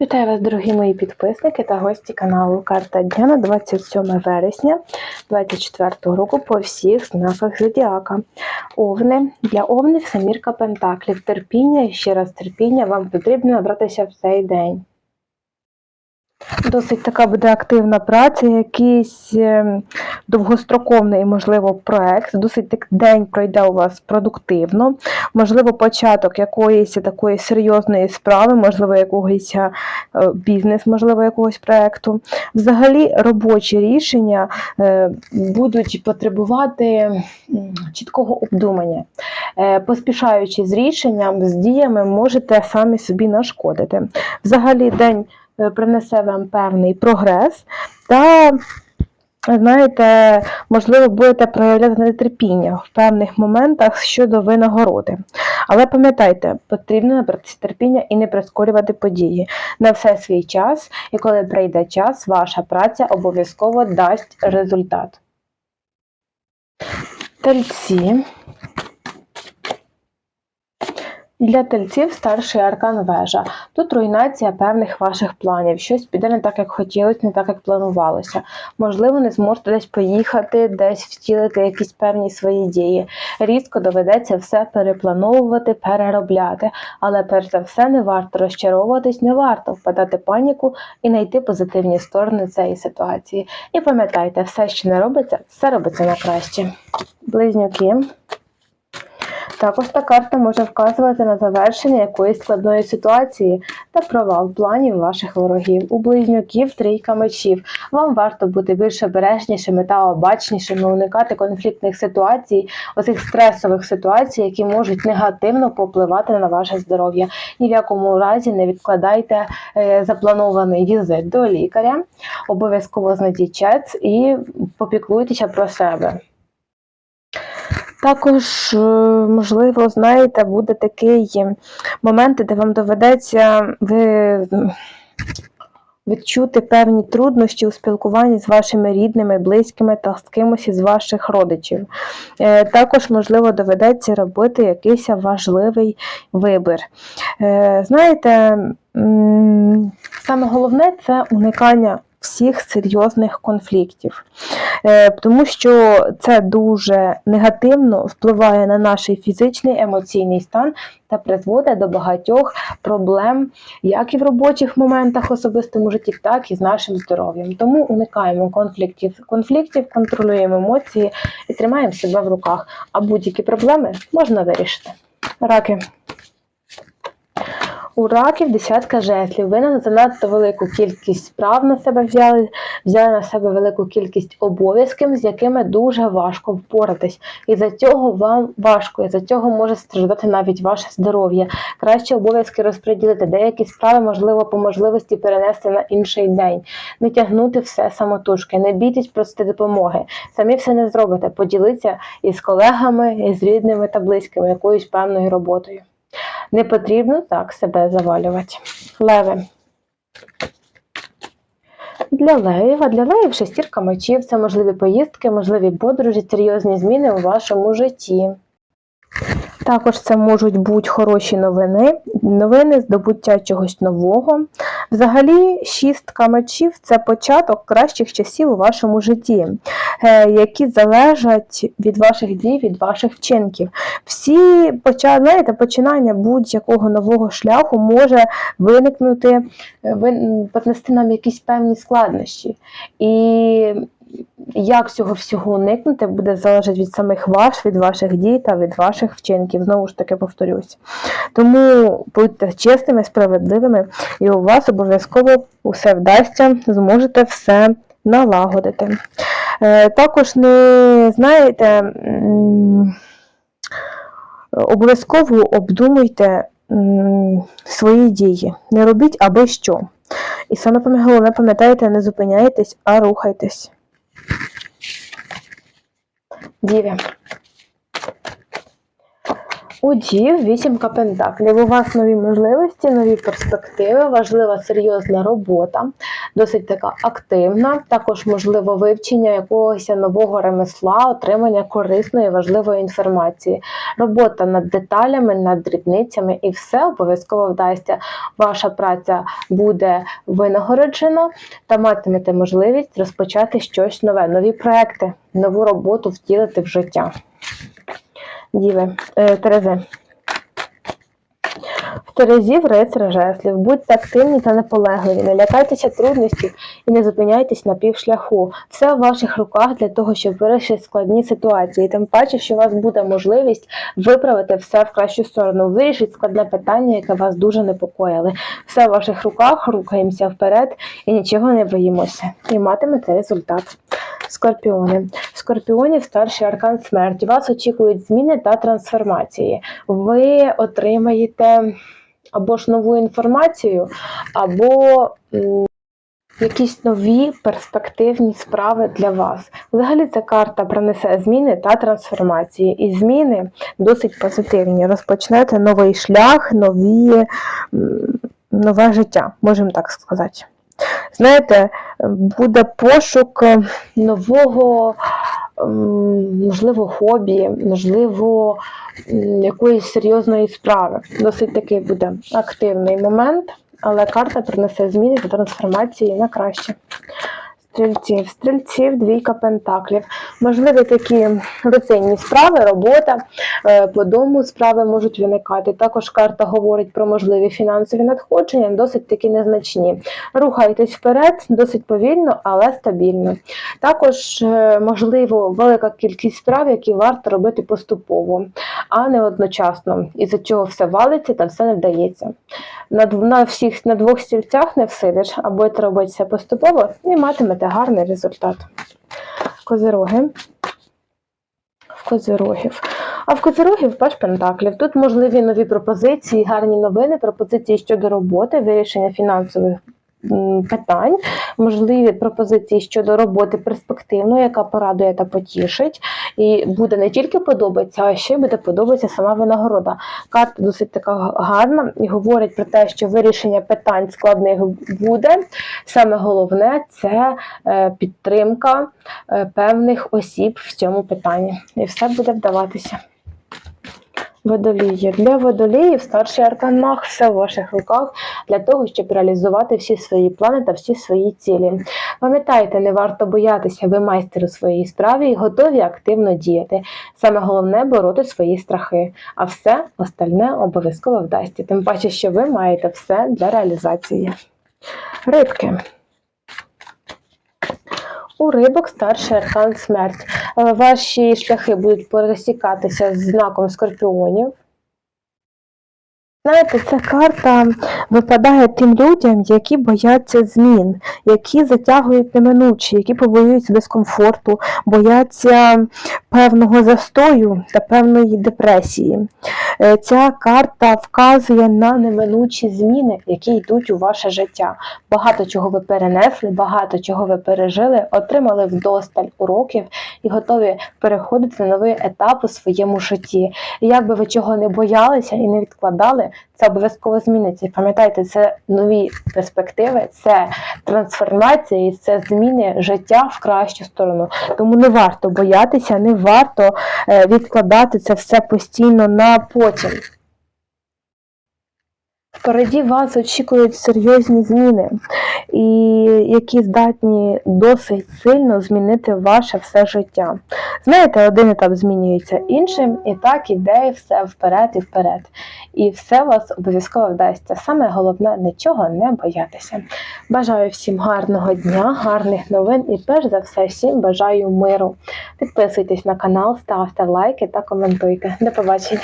Вітаю вас, дорогі мої підписники та гості каналу Карта Дня на 27 вересня 2024 року по всіх знаках Зодіака. Овни. Для овнів самірка Пентаклів. Терпіння і ще раз терпіння вам потрібно набратися в цей день. Досить така буде активна праця, якийсь е, довгостроковний, можливо, проект. Досить так день пройде у вас продуктивно. Можливо, початок якоїсь такої серйозної справи, можливо, якогось е, бізнес, можливо, якогось проекту. Взагалі, робочі рішення е, будуть потребувати чіткого обдумання. Е, Поспішаючи з рішенням, з діями, можете самі собі нашкодити. Взагалі, день принесе вам певний прогрес та. Знаєте, можливо, будете проявляти нетерпіння в певних моментах щодо винагороди. Але пам'ятайте, потрібно набратися терпіння і не прискорювати події. На все свій час, і коли прийде час, ваша праця обов'язково дасть результат. Тельці. Для тельців старший аркан вежа. Тут руйнація певних ваших планів. Щось піде не так, як хотілося, не так, як планувалося. Можливо, не зможете десь поїхати, десь втілити якісь певні свої дії. Різко доведеться все переплановувати, переробляти. Але перш за все не варто розчаровуватись, не варто впадати в паніку і знайти позитивні сторони цієї ситуації. І пам'ятайте, все, що не робиться, все робиться на краще. Близнюки. Також та карта може вказувати на завершення якоїсь складної ситуації та провал планів ваших ворогів. У близнюків трійка мечів. Вам варто бути більш обережнішими та обачнішими, уникати конфліктних ситуацій, оцих стресових ситуацій, які можуть негативно попливати на ваше здоров'я. Ні в якому разі не відкладайте е, запланований візит до лікаря. Обов'язково знайдіть час і попіклуйтеся про себе. Також, е, можливо, знаєте, буде такий момент, де вам доведеться ви відчути певні труднощі у спілкуванні з вашими рідними, близькими та з кимось із ваших родичів. Е, Також, можливо, доведеться робити якийсь важливий вибір. Е, Знаєте, саме головне це уникання всіх серйозних конфліктів. Е, тому що це дуже негативно впливає на наш фізичний емоційний стан та призводить до багатьох проблем, як і в робочих моментах особистому житті, так і з нашим здоров'ям. Тому уникаємо конфліктів, конфліктів, контролюємо емоції і тримаємо себе в руках. А будь-які проблеми можна вирішити. Раки. У раків десятка жезлів. Ви на занадто велику кількість справ на себе взяли, взяли на себе велику кількість обов'язків, з якими дуже важко впоратись. І за цього вам важко, і за цього може страждати навіть ваше здоров'я. Краще обов'язки розподілити, деякі справи, можливо, по можливості перенести на інший день, не тягнути все самотужки, не бійтесь просити допомоги. Самі все не зробите. Поділіться із колегами, із рідними та близькими якоюсь певною роботою. Не потрібно так себе завалювати. Леви. Для левів, для левів шестірка мечів це можливі поїздки, можливі подорожі, серйозні зміни у вашому житті. Також це можуть бути хороші новини, новини, здобуття чогось нового. Взагалі, шістка мечів це початок кращих часів у вашому житті, е, які залежать від ваших дій, від ваших вчинків. Всі знаєте, починання будь-якого нового шляху може виникнути, е, принести нам якісь певні складнощі. І як цього всього уникнути, буде залежати від самих вас, від ваших дій та від ваших вчинків. Знову ж таки повторюсь. Тому будьте чесними, справедливими, і у вас обов'язково усе вдасться, зможете все налагодити. Е, Також не знаєте, обов'язково обдумуйте свої дії. Не робіть аби що. І саме головне, пам'ятайте, не зупиняйтесь, а рухайтесь. Діві. У дів вісімка пентаклів. У вас нові можливості, нові перспективи, важлива серйозна робота, досить така активна. Також можливо вивчення якогось нового ремесла, отримання корисної важливої інформації, робота над деталями, над дрібницями, і все обов'язково вдасться. Ваша праця буде винагороджена та матимете можливість розпочати щось нове, нові проекти, нову роботу втілити в життя. Діви, е, Терези. Терезів рицар жеслів. Будьте активні та наполегливі, не лякайтеся труднощів і не зупиняйтесь на півшляху. Все в ваших руках для того, щоб вирішити складні ситуації. Тим паче, що у вас буде можливість виправити все в кращу сторону, вирішити складне питання, яке вас дуже непокоїли. Все в ваших руках, рухаємося вперед і нічого не боїмося. І матимете результат. Скорпіони. Скорпіонів старший аркан смерті. Вас очікують зміни та трансформації. Ви отримаєте або ж нову інформацію, або якісь нові перспективні справи для вас. Взагалі ця карта принесе зміни та трансформації. І зміни досить позитивні. Розпочнете новий шлях, нові, нове життя, можемо так сказати. Знаєте, буде пошук е, нового, ем, можливо, хобі, можливо, якоїсь серйозної справи. Досить такий буде активний момент, але карта принесе зміни та трансформації на краще. Стрільців, стрільців, двійка пентаклів. Можливі такі рутинні справи, робота, е, по дому справи можуть виникати. Також карта говорить про можливі фінансові надходження, досить такі незначні. Рухайтесь вперед, досить повільно, але стабільно. Також, е, можливо, велика кількість справ, які варто робити поступово, а не одночасно, із-за чого все валиться та все не вдається. На, всіх на двох стільцях не всидиш, а будете робити все поступово і матимете гарний результат. Козироги. Козирогів. А в козирогів паш пентаклів. Тут можливі нові пропозиції, гарні новини, пропозиції щодо роботи, вирішення фінансових питань, можливі пропозиції щодо роботи перспективної, яка порадує та потішить. І буде не тільки подобатися, а ще буде подобатися сама винагорода. Карта досить така гарна і говорить про те, що вирішення питань складних буде. Саме головне це е, підтримка е, певних осіб в цьому питанні. І все буде вдаватися. Водолії. Для водоліїв старший аркан маг все в ваших руках для того, щоб реалізувати всі свої плани та всі свої цілі. Пам'ятайте, не варто боятися, ви майстер у своїй справі і готові активно діяти. Саме головне бороти свої страхи, а все остальне обов'язково вдасться. Тим паче, що ви маєте все для реалізації. Рибки. У рибок старший аркан смерть. Е, Ваші шляхи будуть пересікатися з знаком скорпіонів. Знаєте, ця карта випадає тим людям, які бояться змін, які затягують неминучі, які побоюються дискомфорту, бояться певного застою та певної депресії. Е, Ця карта вказує на неминучі зміни, які йдуть у ваше життя. Багато чого ви перенесли, багато чого ви пережили, отримали вдосталь уроків і готові переходити на новий етап у своєму житті. І як ви чого не боялися і не відкладали, це обов'язково зміниться. І Пам'ятайте, це нові перспективи, це трансформація і це зміни життя в кращу сторону. Тому не варто боятися, не варто е, відкладати це все постійно на потім. Впереді вас очікують серйозні зміни, і які здатні досить сильно змінити ваше все життя. Знаєте, один етап змінюється іншим, і так іде все вперед і вперед. І все у вас обов'язково вдасться. Саме головне нічого не боятися. Бажаю всім гарного дня, гарних новин і перш за все всім бажаю миру. Підписуйтесь на канал, ставте лайки та коментуйте. До побачення!